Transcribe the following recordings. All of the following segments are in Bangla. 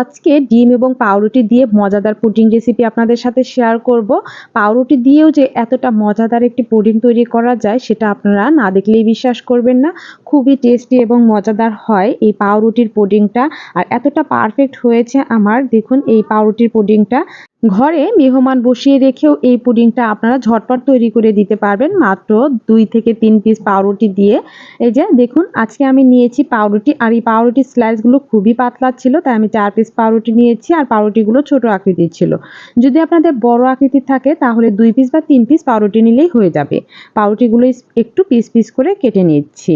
আজকে ডিম এবং পাউরুটি দিয়ে মজাদার পুডিং রেসিপি আপনাদের সাথে শেয়ার করব। পাউরুটি দিয়েও যে এতটা মজাদার একটি পুডিং তৈরি করা যায়, সেটা আপনারা না দেখলেই বিশ্বাস করবেন না। খুবই টেস্টি এবং মজাদার হয় এই পাউরুটির পুডিংটা। আর এতটা পারফেক্ট হয়েছে আমার। দেখুন, এই পাউরুটির পুডিংটা ঘরে মেহমান বসিয়ে রেখেও এই পুডিংটা আপনারা ঝটপট তৈরি করে দিতে পারবেন। মাত্র দুই থেকে তিন পিস পাউরুটি দিয়ে। এই যে, দেখুন, আজকে আমি নিয়েছি পাউরুটি, আর এই পাউরুটির স্লাইসগুলো খুবই পাতলা ছিল, তাই আমি চার পিস পাউরুটি নিয়েছি, আর পাউরুটিগুলো ছোট আকৃতির ছিল। যদি আপনাদের বড় আকৃতির থাকে, তাহলে দুই পিস বা তিন পিস পাউরুটি নিলেই হয়ে যাবে। পাউরুটিগুলো একটু পিস পিস করে কেটে নিচ্ছি।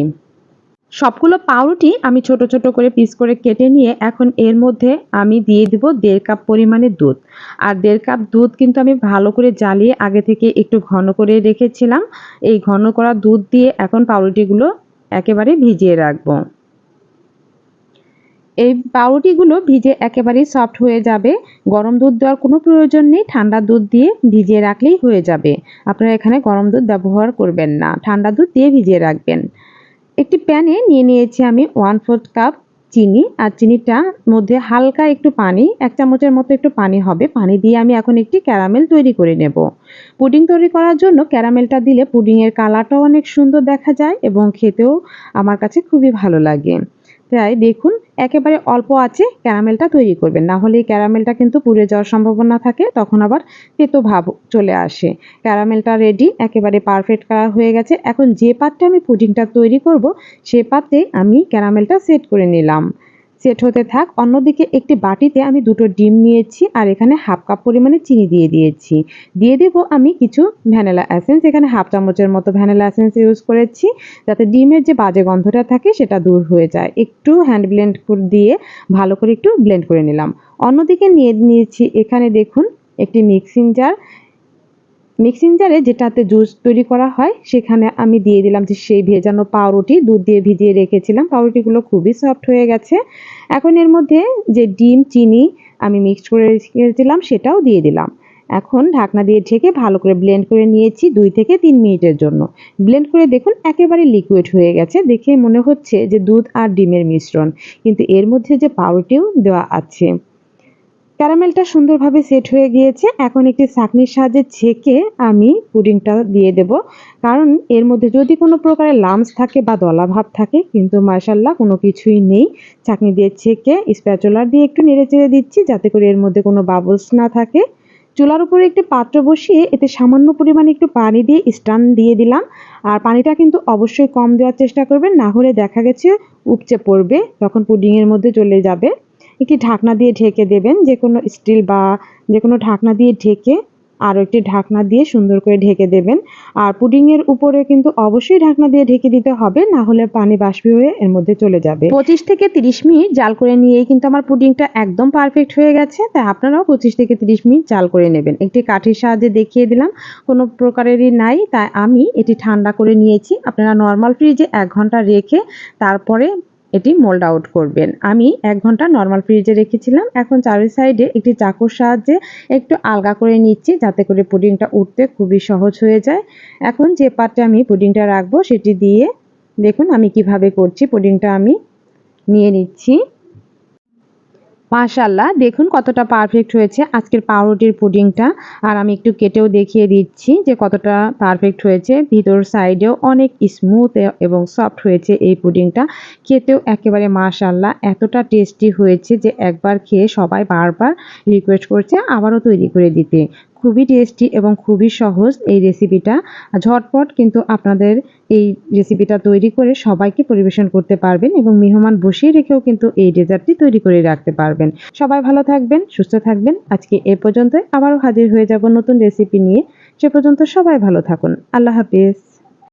সবগুলো পাউরুটি আমি ছোট ছোট করে পিস করে কেটে নিয়ে এখন এর মধ্যে আমি দিয়ে দিব দেড় কাপ পরিমাণে দুধ। আর দেড় কাপ দুধ কিন্তু আমি ভালো করে জ্বালিয়ে আগে থেকে একটু ঘন করে রেখেছিলাম। এই ঘন করা দুধ দিয়ে এখন পাউরুটিগুলো একেবারে ভিজিয়ে রাখব। এই পাউরুটিগুলো ভিজে একেবারেই সফট হয়ে যাবে। গরম দুধ দেওয়ার কোনো প্রয়োজন নেই। ঠান্ডা দুধ দিয়ে ভিজিয়ে রাখলেই হয়ে যাবে। আপনারা এখানে গরম দুধ ব্যবহার করবেন না। ঠান্ডা দুধ দিয়ে ভিজিয়ে রাখবেন। একটি প্যানে নিয়ে নিয়েছি আমি ওয়ান ফোর্থ কাপ চিনি, আর চিনিটা মধ্যে হালকা একটু পানি, এক চামচের মতো একটু পানি হবে। পানি দিয়ে আমি এখন একটি ক্যারামেল তৈরি করে নেব। পুডিং তৈরি করার জন্য ক্যারামেলটা দিলে পুডিংয়ের কালারটাও অনেক সুন্দর দেখা যায় এবং খেতেও আমার কাছে খুবই ভালো লাগে। তাই দেখুন একেবারে অল্প আছে ক্যারামেলটা তৈরি করবেন। না হলে ক্যারামেলটা কিন্তু পুড়ে যাওয়ার সম্ভাবনা থাকে, তখন আবার তেতো ভাব চলে আসে। ক্যারামেলটা রেডি একেবারে পারফেক্ট কালার হয়ে গেছে। এখন যে পাত্রে আমি পুডিংটা তৈরি করব, সে পাত্রে আমি ক্যারামেলটা সেট করে নিলাম। সেট হতে থাক। অন্যদিকে একটি বাটিতে আমি দুটো ডিম নিয়েছি আর এখানে হাফ কাপ পরিমাণে চিনি দিয়ে দিয়েছি। দিয়ে দেব আমি কিছু ভ্যানিলা অ্যাসেন্স এখানে হাফ চামচের মতো ভ্যানিলা অ্যাসেন্স ইউজ করেছি যাতে ডিমের যে বাজে গন্ধটা থাকে সেটা দূর হয়ে যায়। একটু হ্যান্ড ব্লেন্ড দিয়ে ভালো করে একটু ব্লেন্ড করে নিলাম। অন্যদিকে নিয়ে নিয়েছি এখানে দেখুন একটি মিক্সিং জার। মিক্সিং জারে যেটাতে জুস তৈরি করা হয়, সেখানে আমি দিয়ে দিলাম যে সেই ভেজানো পাউরুটি, দুধ দিয়ে ভিজিয়ে রেখেছিলাম। পাউরুটিগুলো খুবই সফট হয়ে গেছে। এখন এর মধ্যে যে ডিম, চিনি আমি মিক্সড করে রেখেছিলাম সেটাও দিয়ে দিলাম। এখন ঢাকনা দিয়ে ঢেকে ভালো করে ব্লেন্ড করে নিয়েছি দুই থেকে তিন মিনিটের জন্য। ব্লেন্ড করে দেখুন একেবারে লিকুইড হয়ে গেছে। দেখে মনে হচ্ছে যে দুধ আর ডিমের মিশ্রণ। কিন্তু এর মধ্যে যে পাউরুটিও দেওয়া আছে। ক্যারামেলটা সুন্দরভাবে সেট হয়ে গিয়েছে। এখন একটি ছাঁকনির সাহায্যে ছেঁকে আমি পুডিংটা দিয়ে দেব। কারণ এর মধ্যে যদি কোনো প্রকারের লামস থাকে বা দলা ভাব থাকে, কিন্তু মার্শাল্লাহ কোনো কিছুই নেই। ছাঁকনি দিয়ে ছেঁকে স্প্যাচুলার দিয়ে একটু নেড়ে চেড়ে দিচ্ছি যাতে করে এর মধ্যে কোনো বাবলস না থাকে। চুলার উপরে একটি পাত্র বসিয়ে এতে সামান্য পরিমাণে একটু পানি দিয়ে স্টান দিয়ে দিলাম। আর পানিটা কিন্তু অবশ্যই কম দেওয়ার চেষ্টা করবেন, না হলে দেখা গেছে উপচে পড়বে, তখন পুডিংয়ের মধ্যে চলে যাবে। একটি ঢাকনা দিয়ে ঢেকে দেবেন, যে কোনো স্টিল বা যে কোনো ঢাকনা দিয়ে ঢেকে আরও একটি ঢাকনা দিয়ে সুন্দর করে ঢেকে দেবেন। আর পুডিংয়ের উপরে কিন্তু অবশ্যই ঢাকনা দিয়ে ঢেকে দিতে হবে, না হলে পানি বাষ্পী হয়ে এর মধ্যে চলে যাবে। পঁচিশ থেকে তিরিশ মিনিট জাল করে নিয়েই কিন্তু আমার পুডিংটা একদম পারফেক্ট হয়ে গেছে, তাই আপনারাও পঁচিশ থেকে তিরিশ মিনিট জাল করে নেবেন। একটি কাঠির সাহায্যে দেখিয়ে দিলাম, কোনো প্রকারেরই নাই, তাই আমি এটি ঠান্ডা করে নিয়েছি। আপনারা নর্মাল ফ্রিজে এক ঘণ্টা রেখে তারপরে এটি মোল্ড আউট করবেন। আমি এক ঘণ্টা নর্মাল ফ্রিজে রেখেছিলাম। এখন চারি সাইডে একটি চাকুর সাহায্যে একটু আলগা করে নিচ্ছি যাতে করে পুডিংটা উঠতে খুবই সহজ হয়ে যায়। এখন যে পাত্রে আমি পুডিংটা রাখব সেটি দিয়ে দেখুন আমি কীভাবে করছি। পুডিংটা আমি নিয়ে নিচ্ছি। মাশাল্লাহ দেখুন কতটা পারফেক্ট হয়েছে আজকের পাউরুটির পুডিংটা। আর আমি একটু কেটেও দেখিয়ে দিচ্ছি যে কতটা পারফেক্ট হয়েছে। ভিতর সাইডেও অনেক স্মুথ এবং সফট হয়েছে এই পুডিংটা। খেতেও একেবারে মাশাল্লাহ এতটা টেস্টি হয়েছে যে একবার খেয়ে সবাই বারবার রিকোয়েস্ট করছে আবারও তৈরি করে দিতে। খুবই টেস্টি এবং খুবই সহজ এই রেসিপিটা ঝটপট কিন্তু আপনাদের এই রেসিপিটা তৈরি করে সবাইকে পরিবেশন করতে পারবেন এবং মেহমান বসিয়ে রেখেও কিন্তু এই ডেজার্টটি তৈরি করে রাখতে পারবেন। সবাই ভালো থাকবেন, সুস্থ থাকবেন। আজকে এ পর্যন্ত আবারও হাজির হয়ে যাব নতুন রেসিপি নিয়ে। সে পর্যন্ত সবাই ভালো থাকুন। আল্লাহ হাফিজ।